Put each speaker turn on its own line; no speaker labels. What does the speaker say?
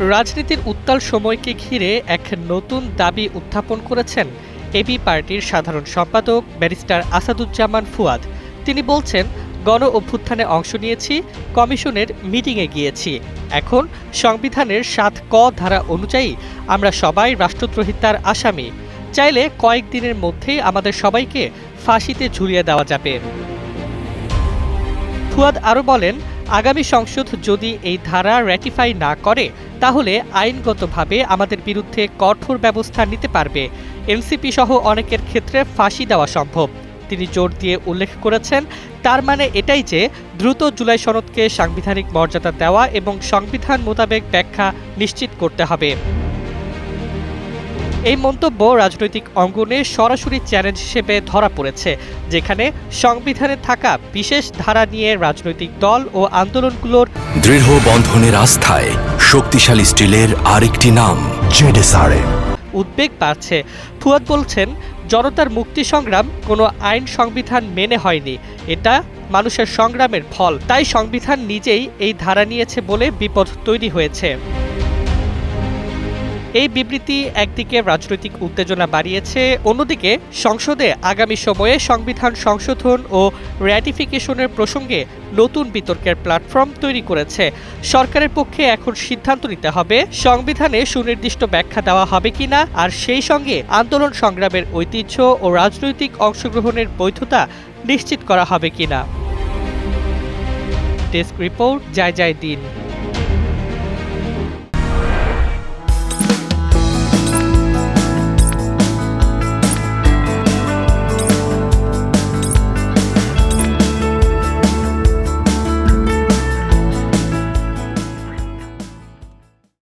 রাজনীতির উত্তাল সময়কে ঘিরে এক নতুন দাবি উত্থাপন করেছেন এবি পার্টির সাধারণ সম্পাদক ব্যারিস্টার আসাদুজ্জামান ফুয়াদ। তিনি বলছেন, গণ অভ্যুত্থানে অংশ নিয়েছি, কমিশনের মিটিংয়ে গিয়েছি। এখন সংবিধানের সাত ক ধারা অনুযায়ী আমরা সবাই রাষ্ট্রদ্রোহিতার আসামি। চাইলে কয়েকদিনের মধ্যেই আমাদের সবাইকে ফাঁসিতে ঝুলিয়ে দেওয়া যাবে। ফুয়াদ আরও বলেন, আগামী সংসদ যদি এই ধারা র্যাটিফাই না করে, তাহলে আইনগতভাবে আমাদের বিরুদ্ধে কঠোর ব্যবস্থা নিতে পারবে। এনসিপি সহ অনেকের ক্ষেত্রে ফাঁসি দেওয়া সম্ভব। তিনি জোর দিয়ে উল্লেখ করেছেন, তার মানে এটাই যে দ্রুত জুলাই সনদকে সাংবিধানিক মর্যাদা দেওয়া এবং সংবিধান মোতাবেক ব্যাখ্যা নিশ্চিত করতে হবে। এই মন্তব্য রাজনৈতিক অঙ্গনে সরাসরি চ্যালেঞ্জ হিসেবে ধরা পড়েছে যেখানে সংবিধানে থাকা বিশেষ ধারা নিয়ে রাজনৈতিক দল ও আন্দোলনগুলোর
দৃঢ় বন্ধনের আস্থায় শক্তিশালী স্টিলের আরেকটি নাম
জেডেসআরএম
উদ্বেগ বাড়ছে। ফুয়াদ বলছেন জনতার মুক্তি সংগ্রাম কোনো আইন সংবিধান মেনে হয়নি। এটা মানুষের সংগ্রামের ফল। তাই সংবিধান নিজেই এই ধারা নিয়েছে বলে বিপদ তৈরি হয়েছে। এই বিবৃতি একদিকে রাজনৈতিক উত্তেজনা বাড়িয়েছে, অন্যদিকে সংসদে আগামী সময়ে সংবিধান সংশোধন ও র্যাটিফিকেশনের প্রসঙ্গে নতুন বিতর্কের প্ল্যাটফর্ম তৈরি করেছে। সরকারের পক্ষে এখন সিদ্ধান্ত নিতে হবে, সংবিধানে সুনির্দিষ্ট ব্যাখ্যা দেওয়া হবে কিনা, আর সেই সঙ্গে আন্দোলন সংগ্রামের ঐতিহ্য ও রাজনৈতিক অংশগ্রহণের বৈধতা নিশ্চিত করা হবে কিনা। ডেস্ক রিপোর্ট যায় যায় দিন।